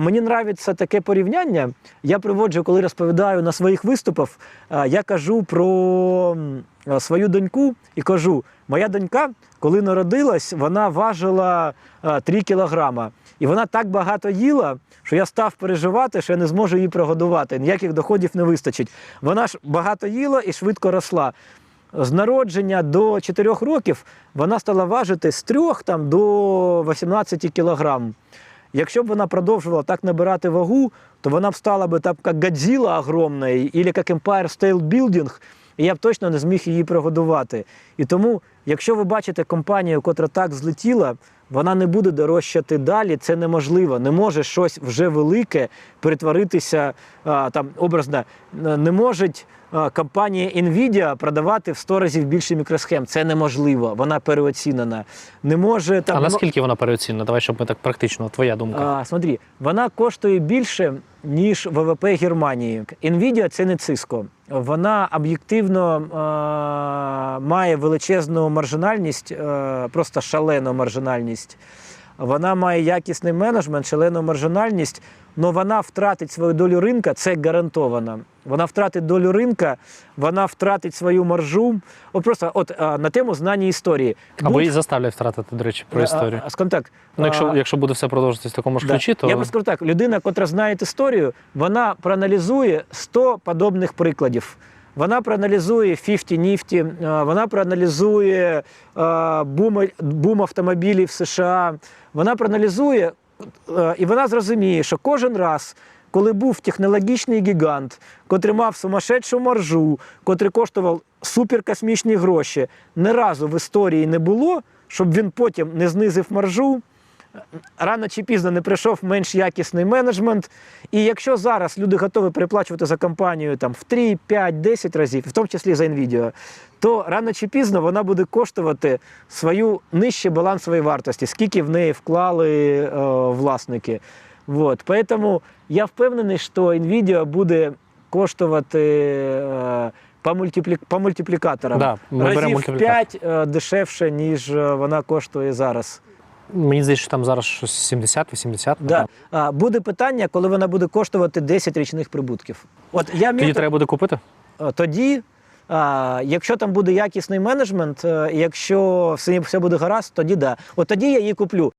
Мені нравиться таке порівняння. Я приводжу, коли розповідаю на своїх виступах, е, я кажу про е, свою доньку і кажу: моя донька, коли народилась, вона важила 3 кілограма. І вона так багато їла, що я став переживати, що я не зможу її прогодувати. Ніяких доходів не вистачить. Вона ж багато їла і швидко росла. З народження до 4 років вона стала важити з 3 там, до 18 кілограм. Якщо б вона продовжувала так набирати вагу, то вона б стала би так, як Годзилла огромна, або як Empire State Building, і я б точно не зміг її прогодувати. І тому, якщо ви бачите компанію, котра так злетіла, вона не буде дорожчати далі. Це неможливо. Не може щось вже велике перетворитися там образно. Не може компанія Nvidia продавати в 100 разів більше мікросхем. Це неможливо. Вона переоцінена. Не може там А наскільки вона переоцінена? Давай, щоб ми так практично, твоя думка. а, смотри, вона коштує більше, ніж ВВП Германії. Nvidia – це не Cisco. Вона об'єктивно е має величезну маржинальність, е просто шалену маржинальність. Вона має якісний менеджмент, шалену маржинальність, але вона втратить свою долю ринка, це гарантовано. Вона втратить долю ринка, вона втратить свою маржу. От просто от а, на тему знання історії. Або Будь- її заставлять втратити, до речі, про історію. А, а, скажімо так, Ну, якщо, а, якщо буде все продовжуватись в такому ж Да. ключі, то Я би скажу так: людина, котра знає історію, вона проаналізує 100 подобних прикладів. Вона проаналізує 50 нефті, е, вона проаналізує е, бум, бум автомобілів в США. Вона проаналізує е, і вона зрозуміє, що кожен раз. Коли був технологічний гігант, котрий мав сумасшедшу маржу, котрий коштував суперкосмічні гроші, ні разу в історії не було, щоб він потім не знизив маржу, рано чи пізно не прийшов менш якісний менеджмент. І якщо зараз люди готові переплачувати за компанію там, в 3, 5, 10 разів, в тому числі за Nvidia, то рано чи пізно вона буде коштувати свою нижче балансової вартості, скільки в неї вклали е, власники. Вот. Поэтому я впевнений, що Nvidia буде коштувати е, по, мультиплі... по мультиплікаторам Да, разів мультиплікатор. 5 е, дешевше, ніж е, вона коштує зараз. мені здається, що там зараз щось 70-80. Да. А, буде питання, коли вона буде коштувати 10 річних прибутків. От я Тоді треба буде купити. тоді, а, якщо там буде якісний менеджмент, якщо все, все буде гаразд, тоді да. От тоді я її куплю.